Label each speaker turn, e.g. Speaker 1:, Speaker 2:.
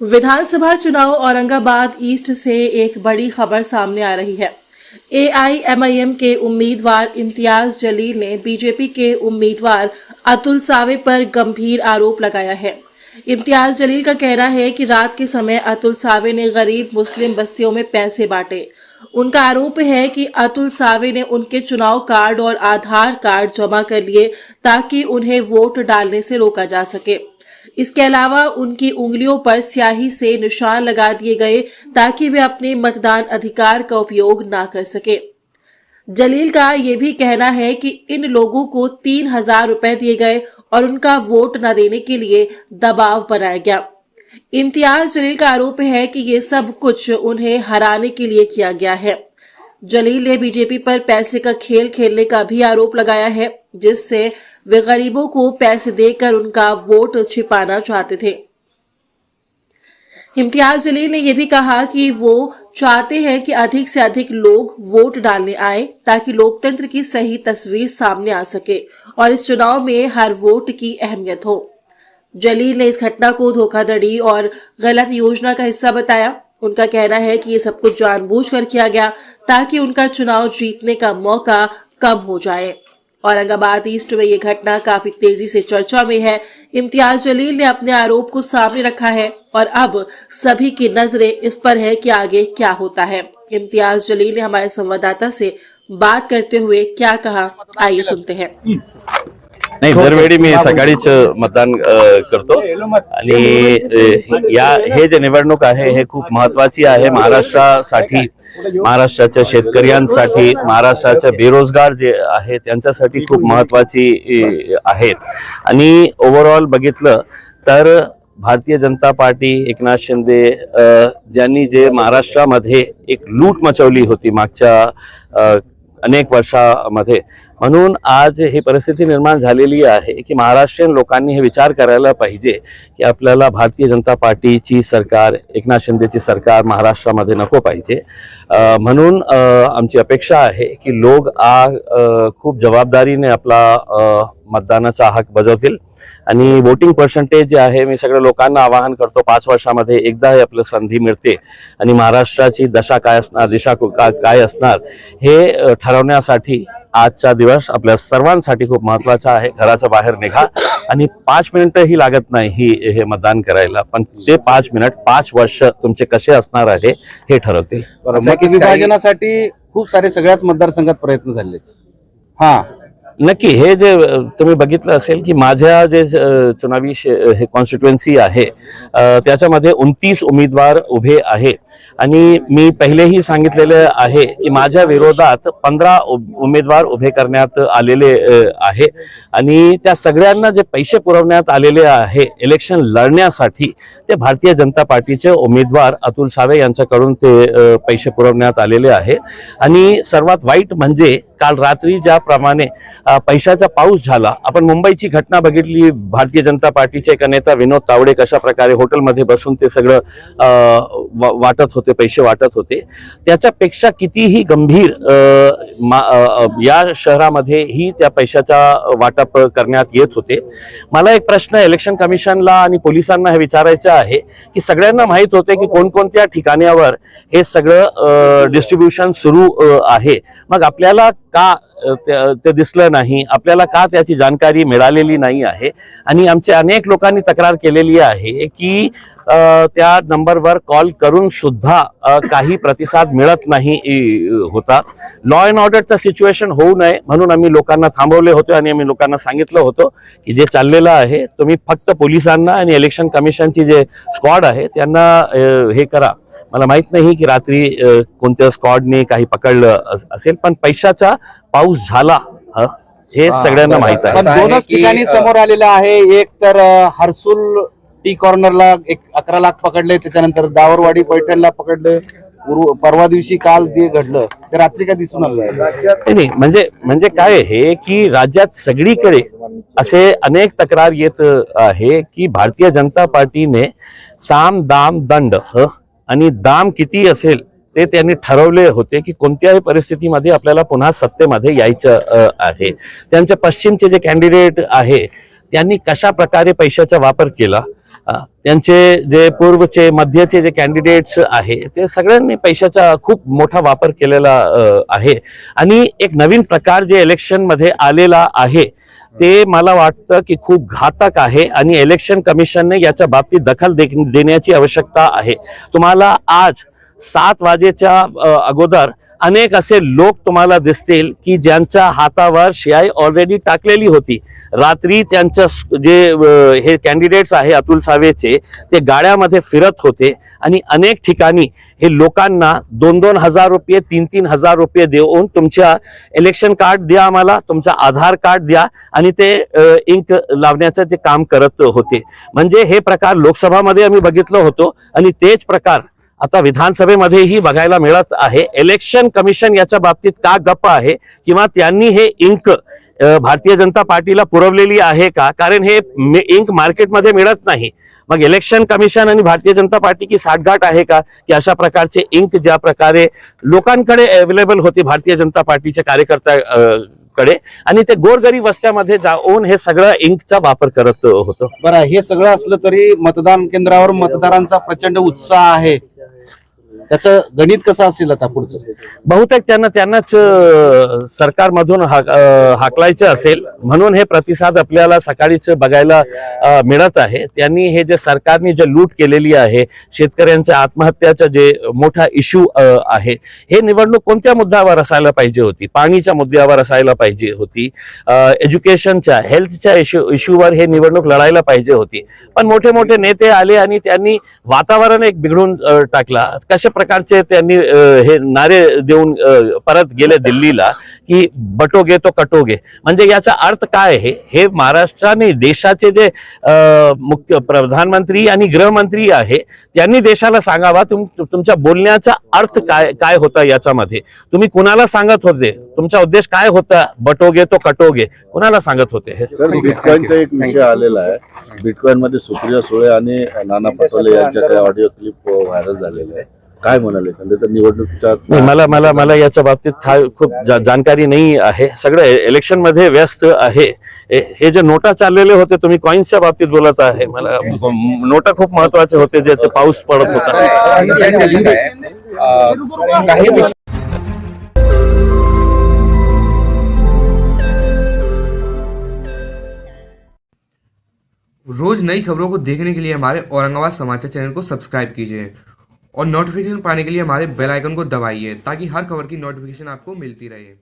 Speaker 1: विधानसभा चुनाव औरंगाबाद ईस्ट से एक बड़ी खबर सामने आ रही है। एआईएमआईएम के उम्मीदवार इम्तियाज़ जलील ने बीजेपी के उम्मीदवार अतुल सावे पर गंभीर आरोप लगाया है। इम्तियाज़ जलील का कहना है कि रात के समय अतुल सावे ने गरीब मुस्लिम बस्तियों में पैसे बांटे। उनका आरोप है कि अतुल सावे ने उनके चुनाव कार्ड और आधार कार्ड जमा कर लिए ताकि उन्हें वोट डालने से रोका जा सके। इसके अलावा उनकी उंगलियों पर स्याही से निशान लगा दिए गए ताकि वे अपने मतदान अधिकार का उपयोग ना कर सके। जलील का ये भी कहना है कि इन लोगों को तीन हज़ार रुपए दिए गए और उनका वोट न देने के लिए दबाव बनाया गया। इम्तियाज़ जलील का आरोप है कि ये सब कुछ उन्हें हराने के लिए किया गया है। जलील ने बीजेपी पर पैसे का खेल खेलने का भी आरोप लगाया है, जिससे वे गरीबों को पैसे देकर उनका वोट छिपाना चाहते थे। इम्तियाज़ जलील ने यह भी कहा कि वो चाहते हैं कि अधिक से अधिक लोग वोट डालने आए, ताकि लोकतंत्र की सही तस्वीर सामने आ सके और इस चुनाव में हर वोट की अहमियत हो। जलील ने इस घटना को धोखाधड़ी और गलत योजना का हिस्सा बताया। उनका कहना है कि ये सब कुछ जानबूझकर किया गया ताकि उनका चुनाव जीतने का मौका कम हो जाए। औरंगाबाद ईस्ट में ये घटना काफ़ी तेज़ी से चर्चा में है। इम्तियाज़ जलील ने अपने आरोप को सामने रखा है और अब सभी की नज़रें इस पर है कि आगे क्या होता है। इम्तियाज़ जलील ने हमारे संवाददाता से बात करते हुए क्या कहा, आइए सुनते हैं।
Speaker 2: नाही दरवेळी मी सकाळीच मतदान करतो. आणि या हे जे निवडणूक आहे हे खूप महत्वाची आहे महाराष्ट्रासाठी महाराष्ट्राच्या शेतकऱ्यांसाठी महाराष्ट्राचे बेरोजगार जे आहे त्यांच्यासाठी खूप महत्वाची आहे. आणि ओव्हरऑल बघितलं तर भारतीय जनता पार्टी एकनाथ शिंदे ज्यांनी जे महाराष्ट्रामध्ये एक लूट मचवली होती मागच्या अनेक वर्षामध्ये म्हणून आज ही परिस्थिती निर्माण झालेली आहे की महाराष्ट्रीयन लोकांनी हे विचार करायला पाहिजे की आपल्याला भारतीय जनता पार्टीची सरकार एकनाथ शिंदेची सरकार महाराष्ट्रामध्ये नको पाहिजे. म्हणून आमची अपेक्षा आहे की लोक आ खूप जबाबदारीने आपला मतदानाचा हक बजावतील आणि वोटिंग पर्सेंटेज जे आहे मी सगळ्या लोकांना आवाहन करतो पाच वर्षामध्ये एकदा हे आपलं संधी मिळते आणि महाराष्ट्राची दशा काय असणार दिशा का- काय असणार हे ठरवण्यासाठी आजचा दिवस आपल्या सर्वांसाठी खूप महत्त्वाचा आहे. घराच्या बाहेर निघा आणि पाच मिनिटंही लागत नाही ही हे मतदान करायला. पण ते पाच मिनिट पाच वर्ष तुमचे कसे असणार आहे हे ठरवतील.
Speaker 3: विभाजनासाठी खूप सारे सगळ्याच मतदारसंघात प्रयत्न झाले हा.
Speaker 2: नक्की हे जे तुम्ही बघितलं असेल की माझ्या जे चुनावी शे- हे कॉन्स्टिट्युएन्सी आहे त्याच्यामध्ये उनतीस उमेदवार उभे आहे आणि मी पहिलेही सांगितलेले आहे की माझ्या विरोधात पंधरा उमेदवार उभे करण्यात आलेले आहे. आणि त्या सगळ्यांना जे पैसे पुरवण्यात आलेले आहे इलेक्शन लढण्यासाठी ते भारतीय जनता पार्टीचे उमेदवार अतुल सावे यांच्याकडून ते पैसे पुरवण्यात आलेले आहे. आणि सर्वात वाईट म्हणजे काल रात्री ज्याप्रमाणे पैशाचा पाऊस झाला आपण मुंबईची घटना बघितली भारतीय जनता पार्टीचे एका नेता विनोद तावडे कशा प्रकारे हॉटेलमध्ये बसून ते सगळं वा- वाटत होते पैसे वाटत होते. त्याच्यापेक्षा कितीही गंभीर मा- या शहरामध्ये ही त्या पैशाचा वाटप करण्यात येत होते. मला एक प्रश्न इलेक्शन कमिशनला आणि पोलिसांना हे विचारायचं आहे की सगळ्यांना माहीत होते की कोणकोणत्या ठिकाणावर हे सगळं डिस्ट्रीब्युशन सुरू आहे. मग आपल्याला का ते- ते दिसलं नाही? आपल्याला का त्याची जाणकारी मिळालेली नाही आहे? आणि आमच्या अनेक लोकांनी तक्रार केलेली आहे की त्या नंबरवर कॉल करून सुद्धा काही प्रतिसाद मिळत नाही होता. लॉ अँड ऑर्डरचं सिच्युएशन होऊ नये म्हणून आम्ही लोकांना थांबवले होते आणि आम्ही लोकांना सांगितलं होतं की जे चाललेलं आहे तुम्ही फक्त पोलिसांना आणि इलेक्शन कमिशनची जे स्क्वॉड आहे त्यांना हे करा. मला माहीत नाही की रात्री कोणत्या स्क्वॉडने काही पकडलं अस- असेल पण पैशाचा पाऊस झाला ह, हे सगळ्यांना माहीत आहे.
Speaker 3: दोनच ठिकाणी समोर आलेलं आहे. एक तर हर्सुल टी कॉर्नरला एक अकरा लाख पकडले त्याच्यानंतर दावरवाडी पैठणला पकडले. परवा दिवशी काल जे घडलं ते रात्री का दिसून आलं?
Speaker 2: नाही, म्हणजे म्हणजे काय आहे की राज्यात सगळीकडे असे अनेक तक्रार येत आहे की भारतीय जनता पार्टीने साम दाम दंड ह, आणि दाम किती असेल ते त्यांनी ठरवले होते की कोणत्याही परिस्थितीमध्ये आपल्याला पुन्हा सत्तेमध्ये यायचं आहे. त्यांचे पश्चिमचे जे कॅन्डिडेट आहे त्यांनी कशा प्रकारे पैशाचा वापर केला? त्यांचे जे पूर्वचे मध्यचे जे कॅन्डिडेट्स आहे ते सगळ्यांनी पैशाचा खूप मोठा वापर केलेला आहे. आणि एक नवीन प्रकार जे इलेक्शनमध्ये आलेला आहे ते मला वाटतं की खूप घातक आहे आणि इलेक्शन कमिशनने याच्या बाबतीत दखल दे देण्याची आवश्यकता आहे. तुम्हाला आज सात वाजेच्या अगोदर अनेक असे लोक तुम्हाला दिसतील की ज्यांच्या हातावर शिआय ऑलरेडी टाकलेली होती. रात्री त्यांच्या जे हे कॅन्डिडेट्स आहे अतुल सावेचे ते गाड्यामध्ये फिरत होते आणि अनेक ठिकाणी हे लोकांना दोन दोन हजार रुपये तीन तीन हजार रुपये देऊन तुमच्या इलेक्शन कार्ड द्या आम्हाला तुमचा आधार कार्ड द्या आणि ते इंक लावण्याचं ते काम करत होते. म्हणजे हे प्रकार लोकसभामध्ये आम्ही बघितलं होतो आणि तेच प्रकार आता विधानसभेमध्येही बघायला मिळत आहे. इलेक्शन कमिशन याच्या बाबतीत का गप्प आहे? किंवा त्यांनी हे इंक भारतीय जनता पार्टीला पुरवलेली आहे का? कारण हे इंक मार्केटमध्ये मिळत नाही. मग इलेक्शन कमिशन आणि भारतीय जनता पार्टी की साठगाठ आहे का? की अशा प्रकारचे इंक ज्या प्रकारे लोकांकडे अवेलेबल होते भारतीय जनता पार्टीच्या कार्यकर्त्या कडे आणि ते गोरगरीब वस्त्यामध्ये जाऊन हे सगळं इंकचा वापर करत होतं.
Speaker 3: बरं हे सगळं असलं तरी मतदान केंद्रावर मतदारांचा प्रचंड उत्साह आहे. त्याचं गणित कसं असेल आता पुढचं?
Speaker 2: बहुतेक त्यांना त्यांनाच सरकारमधून हाक हाकलायचं असेल. म्हणून हे प्रतिसाद आपल्याला सकाळीच बघायला मिळत आहे. त्यांनी हे जे सरकारने जे लूट केलेली आहे शेतकऱ्यांच्या आत्महत्याचा जे मोठा इश्यू आहे हे निवडणूक कोणत्या मुद्द्यावर असायला पाहिजे होती? पाणीच्या मुद्द्यावर असायला पाहिजे होती. एज्युकेशनच्या हेल्थच्या इश्यू इश्यूवर हे निवडणूक लढायला पाहिजे होती. पण मोठे मोठे नेते आले आणि त्यांनी वातावरण एक बिघडून टाकला. कशा प्रकारचे त्यांनी हे नारे देऊन परत गेले दिल्लीला की बटोगे तो कटोगे. म्हणजे याचा अर्थ काय आहे? हे महाराष्ट्राने देशाचे जे मुख्य प्रधानमंत्री आणि गृहमंत्री आहे त्यांनी देशाला सांगावा. तुम तुमच्या बोलण्याचा अर्थ काय काय होता याच्यामध्ये? तुम्ही कुणाला सांगत होते? तुमचा उद्देश काय होता? बटोगे तो कटोगे. कुणाला सांगत होते? हे
Speaker 4: एक विषय आलेला आहे. बिटकॉईन मध्ये सुप्रिया सुळे आणि नाना पटोले यांच्या काही ऑडिओ क्लिप व्हायरल झालेले आहे काय म्हणाले? तर निवडणुकीच्या
Speaker 2: मला मला मला याच्या बाबतीत खा- खूप जा- जाणकारी नाही आहे. सगळं इलेक्शनमध्ये व्यस्त आहे. हे जे नोटा चाललेले होते तुम्ही कॉईन्सच्या बाबतीत बोलत आहे. मला नोटा खूप महत्त्वाचे होते ज्याचे पाऊस पडत होता.
Speaker 5: रोज नई खबरों को देखने के लिए हमारे औरंगाबाद समाचार चैनल को सब्सक्राइब कीजिए। और नोटिफिकेशन पाने के लिए हमारे बेल आइकन को दबाइए ताकि हर खबर की नोटिफिकेशन आपको मिलती रहे।